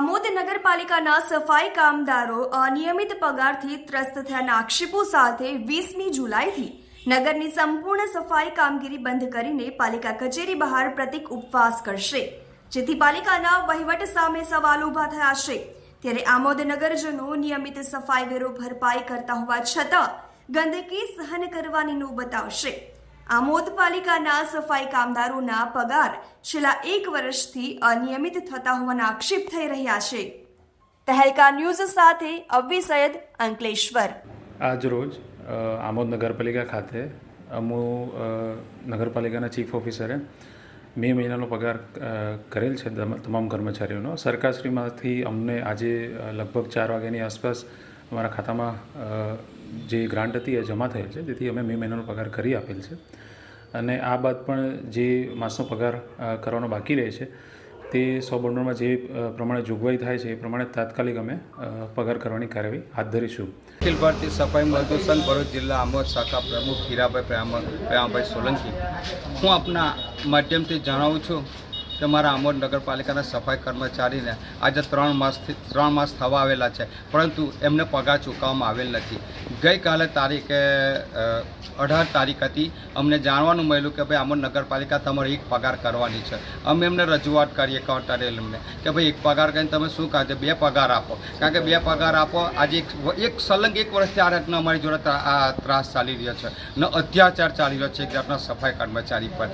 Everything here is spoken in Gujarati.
નગરપાલિકાના સફાઈ કામદારો અનિયમિત પગારથી ત્રસ્ત થયાના આક્ષેપો સાથે વીસમી જુલાઈથી નગરની સંપૂર્ણ સફાઈ કામગીરી બંધ કરીને પાલિકા કચેરી બહાર પ્રતિક ઉપવાસ કરશે. જેથી પાલિકાના વહીવટ સામે સવાલ ઊભા થયા છે. ત્યારે આમોદ નગરજનો નિયમિત સફાઈ વેરો ભરપાઈ કરતા હોવા છતાં ગંદકી સહન કરવાની નોબત આવશે આમોદ પાલિકાના સફાઈ કામદારોના પગાર છેલ્લા એક વર્ષથી અનિયમિત થતા હોવાના આક્ષેપ થઈ રહ્યા છે. તહેલકા ન્યૂઝ સાથે અવ્વી સૈયદ અંકલેશ્વર. આજ રોજ આમોદ નગરપાલિકા ખાતે અમુ નગરપાલિકાના ચીફ ઓફિસરે મે મહિનાનો પગાર કરેલ છે તમા- તમામ કર્મચારીઓનો. સરકારશ્રીમાંથી અમને આજે લગભગ ચાર વાગ્યાની આસપાસ અમારા ખાતામાં જે ગ્રાન્ટ હતી એ જમા થયેલ છે. તેથી અમે મે મહિનાનો પગાર કરી આપેલ છે. અને આ બાદ પણ જે માસનો પગાર કરવાનો બાકી રહે છે, તે સો બંડોળમાં જે પ્રમાણે જોગવાઈ થાય છે એ પ્રમાણે તાત્કાલિક અમે પગાર કરવાની કાર્યવાહી હાથ ધરીશું. અખિલ ભારતીય સફાઈ મજદૂર સંઘ ભરૂચ જિલ્લા આમોદ શાખા પ્રમુખ હીરાભાઈ પ્રેમ, પ્રેમાભાઈ સોલંકી. હું આપના માધ્યમથી જણાવું છું કે મારા આમોદ નગરપાલિકાના સફાઈ કર્મચારીને આજે ત્રણ માસથી ત્રણ માસ થવા આવેલા છે, પરંતુ એમને પગાર ચૂકવવામાં આવેલ નથી. ગઈકાલે તારીખે અઢાર તારીખ હતી. અમને જાણવાનું મળ્યું કે ભાઈ આમોદ નગરપાલિકા તમારે એક પગાર કરવાની છે. અમે એમને રજૂઆત કરીએ કાઉન્ટરે કે ભાઈ એક પગાર કરીને તમે શું કાઢે બે પગાર આપો. કારણ કે બે પગાર આપો આજે એક એક સલંગ એક વર્ષથી આ રીતના અમારી જોડે આ ત્રાસ ચાલી રહ્યો છે. ને અત્યાચાર ચાલી રહ્યો છે એક જાતના સફાઈ કર્મચારી પર.